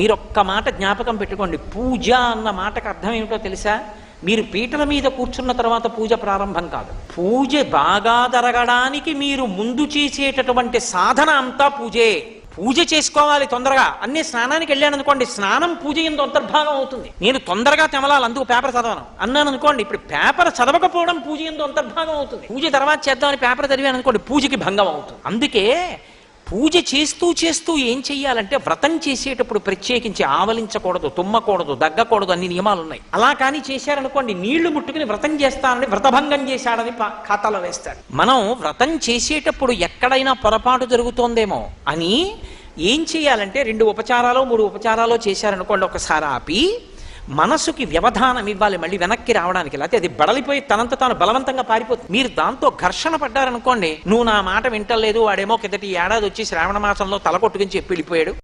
మీరు ఒక్క మాట జ్ఞాపకం పెట్టుకోండి. పూజ అన్న మాటకు అర్థం ఏమిటో తెలుసా? మీరు పీటల మీద కూర్చున్న తర్వాత పూజ ప్రారంభం కాదు. పూజ బాగా జరగడానికి మీరు ముందు చేసేటటువంటి సాధన అంతా పూజే. పూజ చేసుకోవాలి తొందరగా. అన్ని స్నానానికి వెళ్ళాను అనుకోండి స్నానం పూజ ఎందు అంతర్భాగం అవుతుంది. నేను తొందరగా తెమలాలి అందుకు పేపర్ చదవను. అన్నాను అనుకోండి ఇప్పుడు పేపర్ చదవకపోవడం పూజ ఎందు అంతర్భాగం అవుతుంది. పూజ తర్వాత చేద్దామని పేపర్ చదివాను అనుకోండి పూజకి భంగం అవుతుంది. అందుకే పూజ చేస్తూ చేస్తూ ఏం చెయ్యాలంటే వ్రతం చేసేటప్పుడు ప్రత్యేకించి ఆవలించకూడదు తుమ్మకూడదు దగ్గకూడదు అన్ని నియమాలు ఉన్నాయి అలా కానీ చేశారనుకోండి నీళ్ళు ముట్టుకుని వ్రతం చేస్తానని వ్రతభంగం చేశాడని పా- ఖాతాలో వేస్తాడు. మనం వ్రతం చేసేటప్పుడు ఎక్కడైనా పొరపాటు జరుగుతోందేమో అని ఏం చేయాలంటే రెండు ఉపచారాలు మూడు ఉపచారాలు చేశారనుకోండి ఒకసారి ఆపి మనసుకి వ్యవధానం ఇవ్వాలి మళ్ళీ వెనక్కి రావడానికి. లేకపోతే అది బడలిపోయి తనంత తాను బలవంతంగా పారిపోతుంది. మీరు దాంతో ఘర్షణ పడ్డారనుకోండి నువ్వు నా మాట వింటలేదు వాడేమో కిందటి ఏడాది వచ్చి శ్రావణ మాసంలో తల కొట్టుకుని చెప్పి వెళ్ళిపోయాడు.